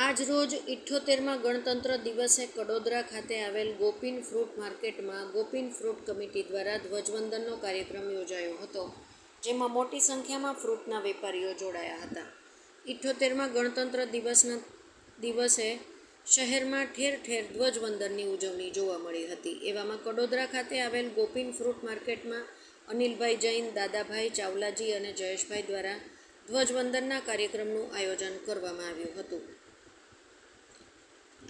આજરોજ ઇઠ્ઠોતેરમાં ગણતંત્ર દિવસે કડોદરા ખાતે આવેલ ગોપીન ફ્રૂટ માર્કેટમાં ગોપીન ફ્રૂટ કમિટી દ્વારા ધ્વજવંદનનો કાર્યક્રમ યોજાયો હતો, જેમાં મોટી સંખ્યામાં ફ્રૂટના વેપારીઓ જોડાયા હતા. ઇઠ્ઠોતેરમાં ગણતંત્ર દિવસના દિવસે શહેરમાં ઠેર ઠેર ધ્વજવંદનની ઉજવણી જોવા મળી હતી. એવામાં કડોદરા ખાતે આવેલ ગોપીન ફ્રૂટ માર્કેટમાં અનિલભાઈ જૈન, દાદાભાઈ ચાવલાજી અને જયેશભાઈ દ્વારા ધ્વજવંદનના કાર્યક્રમનું આયોજન કરવામાં આવ્યું હતું.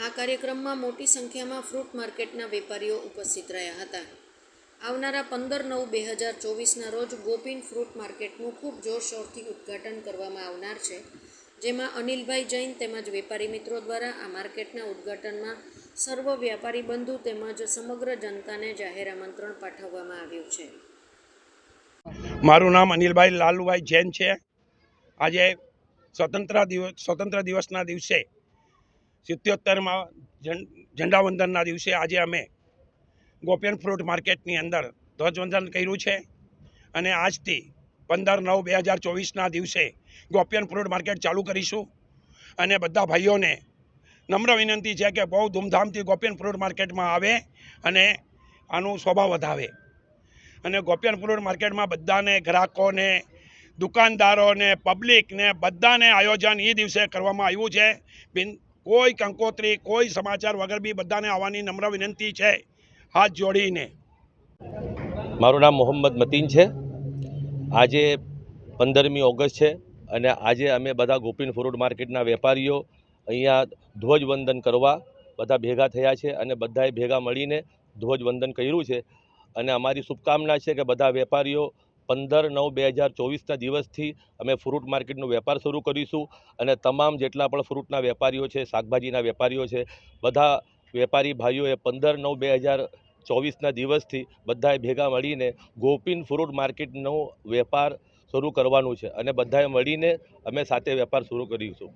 આ કાર્યક્રમમાં મોટી સંખ્યામાં ફ્રૂટ માર્કેટના વેપારીઓ ઉપસ્થિત રહ્યા હતા. આવનારા પંદર નવ બે હજાર ચોવીસના રોજ ગોપીન ફ્રૂટ માર્કેટનું ખૂબ જોરશોરથી ઉદ્ઘાટન કરવામાં આવનાર છે, જેમાં અનિલભાઈ જૈન તેમજ વેપારી મિત્રો દ્વારા આ માર્કેટના ઉદ્ઘાટનમાં સર્વ વ્યાપારી બંધુ તેમજ સમગ્ર જનતાને જાહેર આમંત્રણ પાઠવવામાં આવ્યું છે. મારું નામ અનિલભાઈ લાલુભાઈ જૈન છે. આજે સ્વતંત્ર દિવસ સ્વતંત્ર દિવસના દિવસે સિત્યોતેરમાં ઝંડાવંદનના દિવસે આજે અમે ગોપિયન ફ્રૂટ માર્કેટની અંદર ધ્વજવંદન કર્યું છે અને આજથી પંદર નવ બે હજાર ચોવીસના દિવસે ગોપિયન ફ્રૂટ માર્કેટ ચાલુ કરીશું અને બધા ભાઈઓને નમ્ર વિનંતી છે કે બહુ ધૂમધામથી ગોપિયન ફ્રૂટ માર્કેટમાં આવે અને આનું સ્વભાવ વધાવે. અને ગોપિયન ફ્રૂટ માર્કેટમાં બધાને ગ્રાહકોને, દુકાનદારોને પબ્લિકને બધાને આયોજન એ દિવસે કરવામાં આવ્યું છે. બિન કોઈ કંકોત્રી, કોઈ સમાચાર વગર બી બધાને આવવાની નમ્ર વિનંતી છે. હાથ જોડીને. મારું નામ મોહમ્મદ મતીન છે. આજે પંદરમી ઓગસ્ટ છે અને આજે અમે બધા ગોપીન ફ્રૂટ માર્કેટના વેપારીઓ અહીંયા ધ્વજવંદન કરવા બધા ભેગા થયા છે અને બધાએ ભેગા મળીને ધ્વજવંદન કર્યું છે. અને અમારી શુભકામના છે કે બધા વેપારીઓ પંદર નવ બે હજાર ચોવીસના દિવસથી અમે ફ્રૂટ માર્કેટનો વેપાર શરૂ કરીશું અને તમામ જેટલા પણ ફ્રૂટના વેપારીઓ છે, શાકભાજીના વેપારીઓ છે, બધા વેપારી ભાઈઓએ પંદર નવ બે હજાર ચોવીસના દિવસથી બધાએ ભેગા મળીને ગોપીન ફ્રૂટ માર્કેટનો વેપાર શરૂ કરવાનું છે અને બધાએ મળીને અમે સાથે વેપાર શરૂ કરીશું.